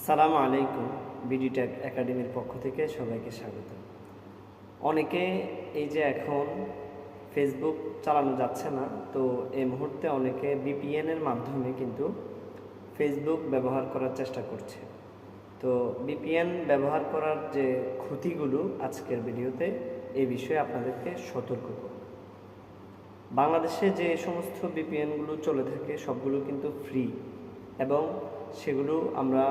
আসসালামু আলাইকুম বিডিটেক একাডেমির পক্ষ থেকে সবাইকে স্বাগত। অনেকে এই যে এখন ফেসবুক চালানো যাচ্ছে না, তো এই মুহূর্তে অনেকে বিপিএনের মাধ্যমে কিন্তু ফেসবুক ব্যবহার করার চেষ্টা করছে। তো বিপিএন ব্যবহার করার যে ক্ষতিগুলো আজকের ভিডিওতে এই বিষয়ে আপনাদেরকে সতর্ক করব। বাংলাদেশে যে সমস্ত বিপিএনগুলো চলে থাকে, সবগুলো কিন্তু ফ্রি এবং সেগুলো আমরা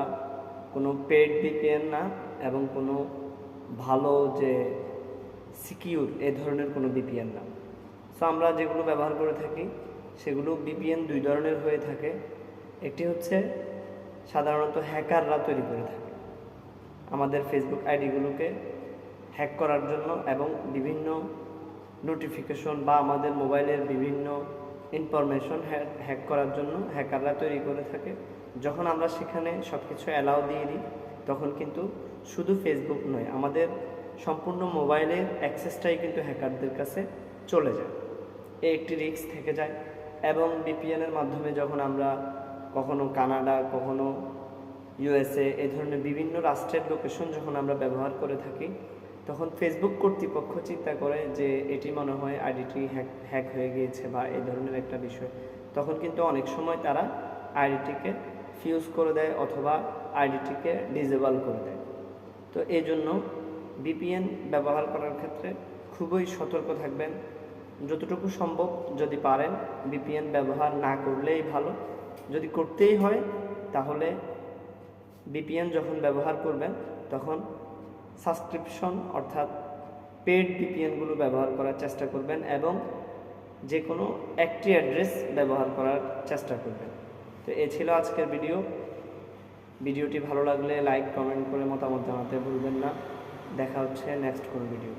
কোনো পেড বিপিএন না এবং কোনো ভালো যে সিকিউর এ ধরনের কোনো বিপিএন না। সো আমরা যেগুলো ব্যবহার করে থাকি, সেগুলো বিপিএন দুই ধরনের হয়ে থাকে। একটি হচ্ছে সাধারণত হ্যাকাররা তৈরি করে থাকে। আমাদের ফেসবুক আইডিগুলোকে হ্যাক করার জন্য এবং বিভিন্ন নোটিফিকেশন বা আমাদের মোবাইলের বিভিন্ন ইনফরমেশন হ্যাক করার জন্য হ্যাকাররা তৈরি করে থাকে। যখন আমরা সেখানে সব কিছু অ্যালাউ দিয়ে দিই, তখন কিন্তু শুধু ফেসবুক নয়, আমাদের সম্পূর্ণ মোবাইলের অ্যাক্সেসটাই কিন্তু হ্যাকারদের কাছে চলে যায়। এই একটি রিস্ক থেকে যায় এবং বিপিএনের মাধ্যমে যখন আমরা কখনো কানাডা, কখনো ইউএসএ এই ধরনের বিভিন্ন রাষ্ট্রের লোকেশন যখন আমরা ব্যবহার করে থাকি তখন ফেসবুক কর্তৃপক্ষ চিন্তা করে যে এটি মনে হয় আইডিটি হ্যাক হ্যাক হয়ে গিয়েছে বা এই ধরনের একটা বিষয়। তখন কিন্তু অনেক সময় তারা আইডিটিকে ফিউজ করে দেয় অথবা আইডিটিকে ডিজেবল করে দেয়। তো এই জন্য বিপিএন ব্যবহার করার ক্ষেত্রে খুবই সতর্ক থাকবেন। যতটুকু সম্ভব যদি পারেন বিপিএন ব্যবহার না করলেই ভালো। যদি করতেই হয় তাহলে বিপিএন যখন ব্যবহার করবেন তখন সাবস্ক্রিপশন, অর্থাৎ পেড ভিপিএনগুলো ব্যবহার করার চেষ্টা করবেন এবং যে কোনো একটি অ্যাড্রেস ব্যবহার করার চেষ্টা করবেন। তো এ ছিল আজকের ভিডিও ভিডিওটি ভালো লাগলে লাইক কমেন্ট করে মতামত জানাতে ভুলবেন না। দেখা হচ্ছে নেক্সট কোনো ভিডিও